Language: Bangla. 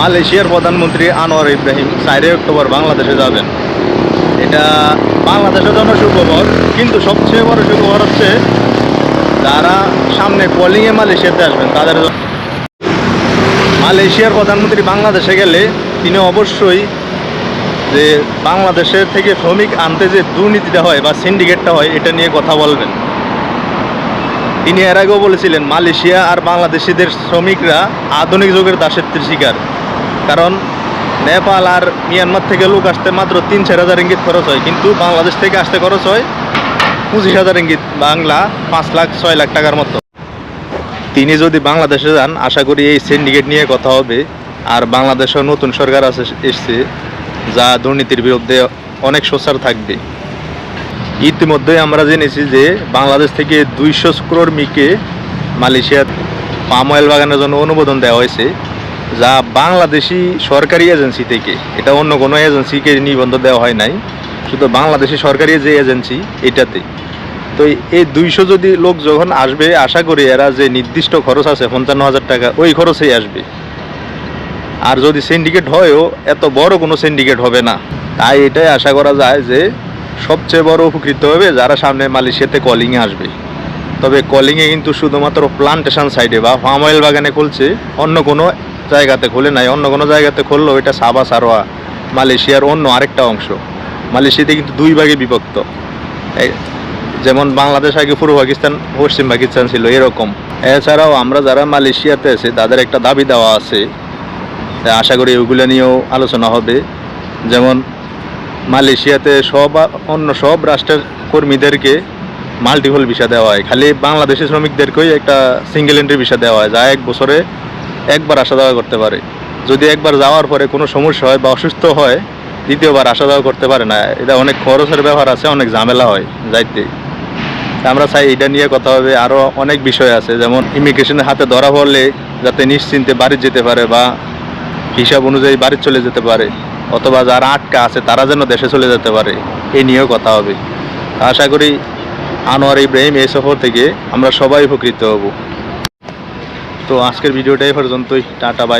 মালয়েশিয়ার প্রধানমন্ত্রী আনোয়ার ইব্রাহিম চারই অক্টোবর বাংলাদেশে যাবেন। এটা বাংলাদেশের জন্য সুখবর, কিন্তু সবচেয়ে বড় সুখবর হচ্ছে যারা সামনে কলিংয়ে মালয়েশিয়াতে আসবেন, তাদের মালয়েশিয়ার প্রধানমন্ত্রী বাংলাদেশে গেলে তিনি অবশ্যই যে বাংলাদেশের থেকে শ্রমিক আনতে যে দুর্নীতিটা হয় বা সিন্ডিকেটটা হয়, এটা নিয়ে কথা বলবেন। তিনি এর আগেও বলেছিলেন, মালয়েশিয়া আর বাংলাদেশিদের শ্রমিকরা আধুনিক যুগের দাসত্বের শিকার। কারণ নেপাল আর মিয়ানমার থেকে লোক আসতে মাত্র তিন চার হাজার ইঙ্গিত খরচ হয়, কিন্তু বাংলাদেশ থেকে আসতে খরচ হয় পঁচিশ হাজার ইঙ্গিত, বাংলা পাঁচ লাখ, ছয় লাখ টাকার মতো। তিনি যদি বাংলাদেশে যান, আশা করি এই সিন্ডিকেট নিয়ে কথা হবে। আর বাংলাদেশেও নতুন সরকার আছে, এসছে, যা দুর্নীতির বিরুদ্ধে অনেক সোচ্চার থাকবে। ইতিমধ্যে আমরা জেনেছি যে বাংলাদেশ থেকে দুইশো কর্মীকে মালয়েশিয়ার পাম অয়েল বাগানের জন্য অনুমোদন দেওয়া হয়েছে। যা বাংলাদেশি সরকারি এজেন্সি থেকে, এটা অন্য কোনো এজেন্সিকে নিবন্ধ দেওয়া হয় নাই, শুধু বাংলাদেশি সরকারি যে এজেন্সি, এটাতে। তো এই দুইশো যদি লোক যখন আসবে, আশা করি এরা যে নির্দিষ্ট খরচ আছে, পঞ্চান্ন হাজার টাকা, ওই খরচেই আসবে। আর যদি সিন্ডিকেট হয়ও, এত বড় কোনো সিন্ডিকেট হবে না। তাই এটাই আশা করা যায় যে, সবচেয়ে বড় উপকৃত হবে যারা সামনে মালয়েশিয়াতে কলিংয়ে আসবে। তবে কলিংয়ে কিন্তু শুধুমাত্র প্লান্টেশন সাইডে বা ফার্ম অয়েল বাগানে খুলছে, অন্য কোনো জায়গাতে খুলে নাই, অন্য কোনো জায়গাতে খুললেও এটা সাবা সারোয়া মালয়েশিয়ার অন্য আরেকটা অংশ। মালয়েশিয়াতে কিন্তু দুই ভাগে বিভক্ত। যেমন বাংলাদেশ আগে পূর্ব পাকিস্তান, পশ্চিম পাকিস্তান ছিল, এরকম। এছাড়াও আমরা যারা মালয়েশিয়াতে আছে, তাদের একটা দাবি দেওয়া আছে। আশা করি ওগুলো নিয়েও আলোচনা হবে। যেমন মালয়েশিয়াতে সব অন্য সব রাষ্ট্রের কর্মীদেরকে মাল্টিপল ভিসা দেওয়া হয়। খালি বাংলাদেশি শ্রমিকদেরকেই একটা সিঙ্গেল এন্ট্রি ভিসা দেওয়া হয়। যা এক বছরে একবার আসা যাওয়া করতে পারে। যদি একবার যাওয়ার পরে কোনো সমস্যা হয় বা অসুস্থ হয়, দ্বিতীয়বার আসা যাওয়া করতে পারে না। এটা অনেক খরচের ব্যাপার আছে, অনেক ঝামেলা হয় যাইতে। আমরা চাই এটা নিয়ে কথা হবে। আরও অনেক বিষয় আছে, যেমন ইমিগ্রেশনের হাতে ধরা পড়লে যাতে নিশ্চিন্তে বাড়ি যেতে পারে বা হিসাব অনুযায়ী বাড়ি চলে যেতে পারে, অথবা যারা আটকা আছে তারা যেন দেশে চলে যেতে পারে এই নিয়েও কথা হবে। আশা করি আনোয়ার ইব্রাহিম এই সফর থেকে আমরা সবাই উপকৃত হব। তো আজকের ভিডিওটাই পর্যন্তই টাটা বাই